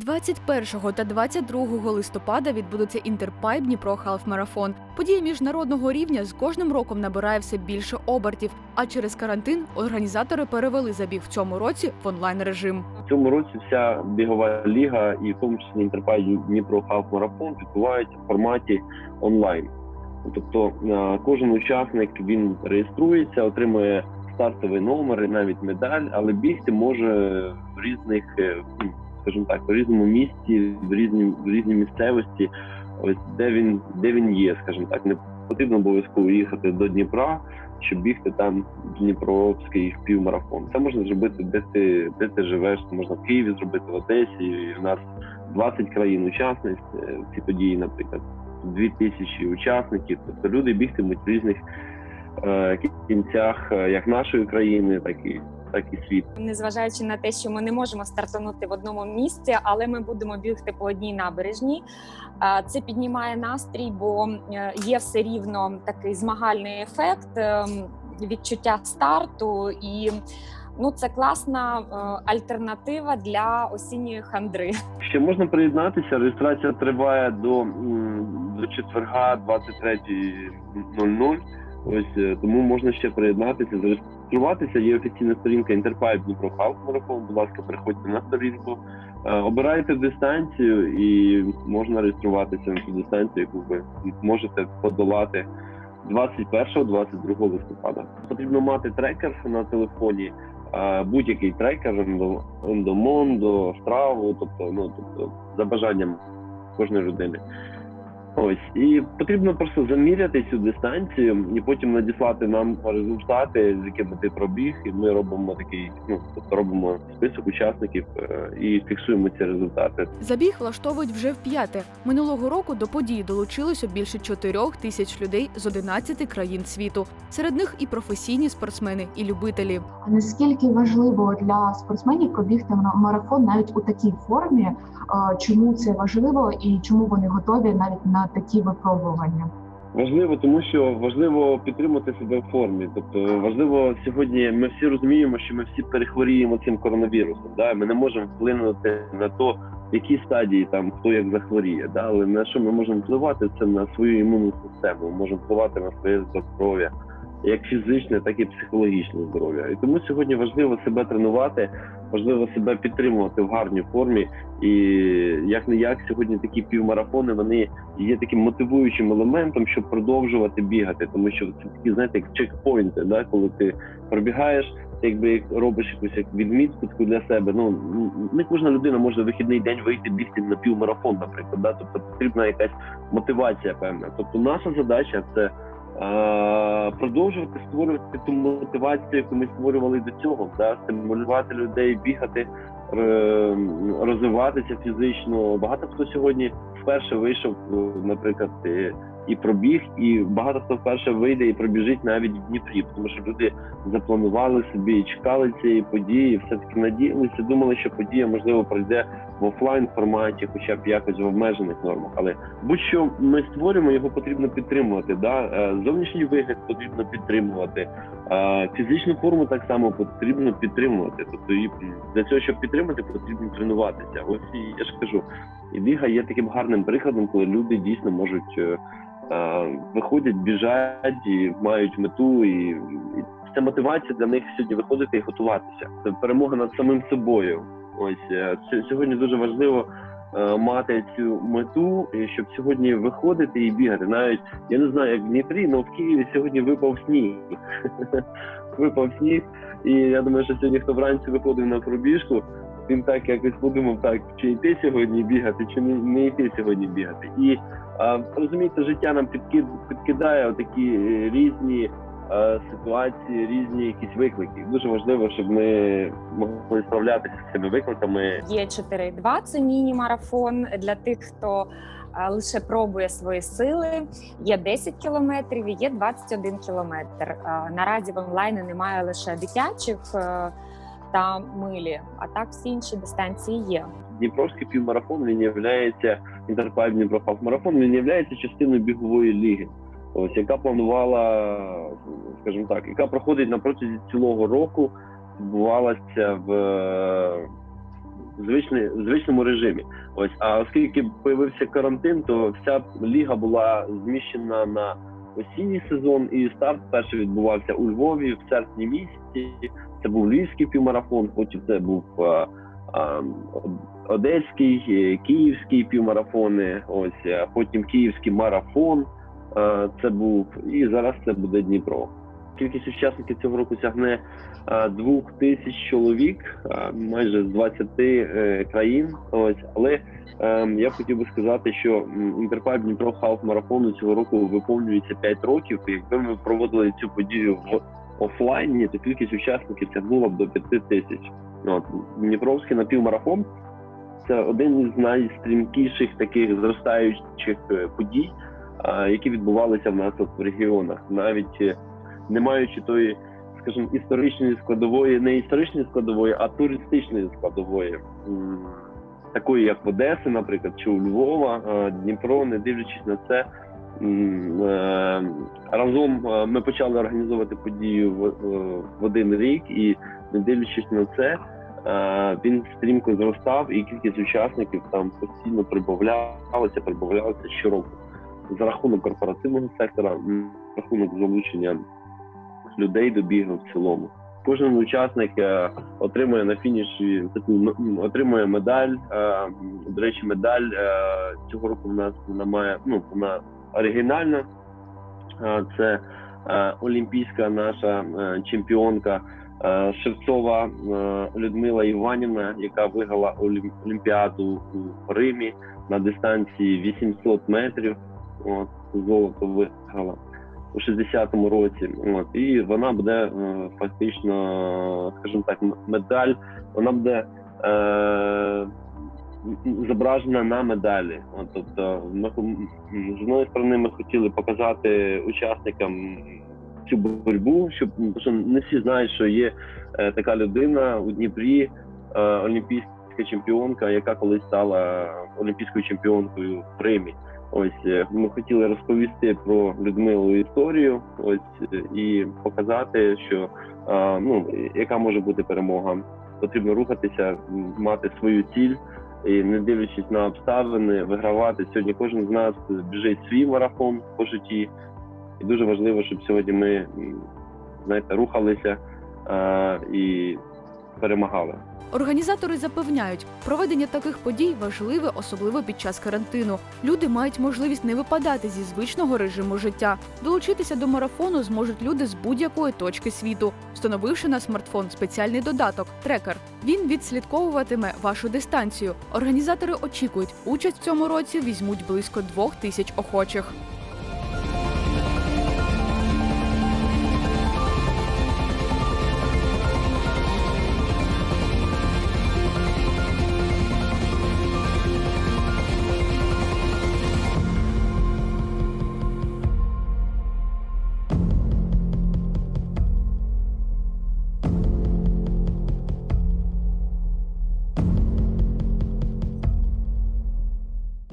21 та 22 листопада відбудеться інтерпайп Дніпро Халф Марафон. Подія міжнародного рівня з кожним роком набирає все більше обертів. А через карантин організатори перевели забіг в цьому році в онлайн режим. В цьому році вся бігова ліга, і в тому числі інтерпай Дніпро Халф Марафон відбувається в форматі онлайн. Тобто е, кожен учасник він реєструється, отримує стартовий номер і навіть медаль, але бігти може в різних, е, скажімо так, в різному місці, в різній в різній місцевості, ось де він де він є, скажімо так, не потрібно обов'язково їхати до Дніпра, щоб бігти там Дніпровський півмарафон. Це можна зробити, де ти де ти живеш. Можна в Києві зробити в Одесі. І в нас 20 країн учасниць е, ці події, наприклад, 2000 учасників. Тобто люди бігтимуть в різних е, кінцях, е, як нашої країни, так і так і світу. незважаючи на те, що ми не можемо стартанути в одному місці, але ми будемо бігти по одній набережній. Це піднімає настрій, бо е, є все рівно такий змагальний ефект, ем, відчуття старту і. Ну, це класна е, альтернатива для осінньої хандри. Ще можна приєднатися. Реєстрація триває до, до четверга 23.00. Ось е, тому можна ще приєднатися, зареєструватися. Є офіційна сторінка Інтерпайп Дніпро Халф Марафон. Будь ласка, переходьте на сторінку, е, обирайте дистанцію і можна реєструватися на ту дистанцію, яку ви можете подолати 21-22 листопада. Потрібно мати трекер на телефоні. е, Будь-який трекер, Ендо- Ендомондо, Страву, тобто, ну тобто за бажанням кожної людини. Ось і потрібно просто заміряти цю дистанцію і потім надіслати нам результати, з якими ти пробіг. І ми робимо такий, ну тобто робимо список учасників е, і фіксуємо ці результати. Забіг влаштовують вже вп'яте. Минулого року до події долучилося більше 4 тисяч людей з 11 країн світу. Серед них і професійні спортсмени, і любителі. Наскільки важливо для спортсменів пробігти на- марафон навіть у такій формі? Е, Чому це важливо і чому вони готові навіть на такі випробування? Важливо, тому що важливо підтримати себе в формі. Тобто важливо сьогодні. Ми всі розуміємо, що ми всі перехворіємо цим коронавірусом. Да? Ми не можемо вплинути на то, в якій стадії там хто як захворіє. Да? Але на що ми можемо впливати? Це на свою імунну систему. Ми можемо впливати на своє здоров'я, як фізичне, так і психологічне здоров'я. І тому сьогодні важливо себе тренувати, важливо себе підтримувати в гарній формі. І як не як сьогодні такі півмарафони вони є таким мотивуючим елементом, щоб продовжувати бігати, тому що це такі, знаєте, як чекпоінти, да, коли ти пробігаєш, якби робиш якусь як відмітку для себе. Ну не кожна людина може вихідний день вийти бігти на півмарафон, наприклад. Да? Тобто потрібна якась мотивація певна. Тобто, наша задача це. Е, Продовжувати створювати ту мотивацію, яку ми створювали до цього, да? стимулювати людей бігати, е, розвиватися фізично. Багато хто сьогодні вперше вийшов, е, наприклад, і пробіг, і багато хто вперше вийде і пробіжить навіть в Дніпрі, тому що люди запланували собі і чекали цієї події, все таки надіялися, думали, що подія можливо пройде в офлайн форматі, хоча б якось в обмежених нормах. Але будь-що ми створюємо, його потрібно підтримувати. Да? Е, Зовнішній вигляд потрібно підтримувати. е, Фізичну форму так само потрібно підтримувати. Тобто для цього, щоб підтримати, потрібно тренуватися. Ось і я ж кажу, і біга є таким гарним прикладом, коли люди дійсно можуть е, е, виходять, біжать і мають мету, і, і це мотивація для них сьогодні виходити і готуватися. Це перемога над самим собою. Ось е, сьогодні дуже важливо. е, Мати цю мету, щоб сьогодні виходити і бігати. Навіть я не знаю, як в Дніпрі, але в Києві сьогодні випав сніг. випав сніг, і я думаю, що сьогодні, хто вранці виходив на пробіжку, він так якось подумав, так чи йти сьогодні бігати, чи не, не йти сьогодні бігати. І розумієте, життя нам підкид, підкидає отакі е, різні е, ситуації, різні якісь виклики. Дуже важливо, щоб ми могли справлятися з цими викликами. Є 4,2 – це міні-марафон для тих, хто е, лише пробує свої сили. Є 10 кілометрів, і є 21 кілометр. Е, Наразі в онлайні немає лише дитячих та милі, а так всі інші дистанції є. Дніпровський півмарафон він є інтерпайп Дніпро марафон. Він є частиною бігової ліги. Ось яка планувала, скажімо так, яка проходить на протязі цілого року, відбувалася в звичний, в звичному режимі. Ось, а оскільки появився карантин, то вся ліга була зміщена на осінній сезон, і старт перший відбувався у Львові в серпні місяці. Це був львівський півмарафон, потім це був е, е, одеський, е, київський півмарафони. Ось потім київський марафон. Це був і зараз це буде Дніпро. Кількість учасників цього року сягне двох тисяч чоловік, майже з 20 е, країн. Ось але Я хотів би сказати, що інтерпайп Дніпро Халф марафону цього року виповнюється 5 років. І якби ми проводили цю подію в офлайні, то кількість учасників сягнула б до 5 тисяч. Ну, От, Дніпровський напівмарафон це один із найстрімкіших таких зростаючих е, подій, які відбувалися в нас в регіонах, навіть е, не маючи тої, скажімо, історичної складової, не історичної складової, а туристичної складової. Такої, як в Одеси, наприклад, чи у Львова, Дніпро, не дивлячись на це. Е, Разом е, ми почали організовувати подію в, в- один рік, і не дивлячись на це, е, він стрімко зростав, і кількість учасників там постійно прибавлялася, прибавлялася щороку. За рахунок корпоративного сектора, за рахунок залучення людей до бігу в цілому. Кожен учасник е, отримує на фініші отримує медаль. Е, До речі, медаль е, цього року в нас вона має ну вона оригінальна. Е, Це е, олімпійська наша е, чемпіонка Шевцова Людмила Іванівна, яка виграла Олімпіаду у Римі на дистанції 800 метрів. От золото виграла у 60-му році. От і вона буде фактично, скажімо так, медаль. Вона буде зображена на медалі. Тобто, ми з одної сторони ми хотіли показати учасникам цю боротьбу, щоб що не всі знають, що є е, така людина у Дніпрі, е, олімпійська чемпіонка, яка колись стала олімпійською чемпіонкою в Римі. Ось е, ми хотіли розповісти про Людмилу історію, ось і показати, що е, ну яка може бути перемога. Потрібно рухатися, мати свою ціль і не дивлячись на обставини, вигравати. Сьогодні кожен з нас біжить свій марафон по житті, і дуже важливо, щоб сьогодні ми знаєте, рухалися а, і перемагали. Організатори запевняють, проведення таких подій важливе, особливо під час карантину. Люди мають можливість не випадати зі звичного режиму життя. Долучитися до марафону зможуть люди з будь-якої точки світу, встановивши на смартфон спеціальний додаток трекер. Він відслідковуватиме вашу дистанцію. Організатори очікують, участь в цьому році візьмуть близько двох тисяч охочих.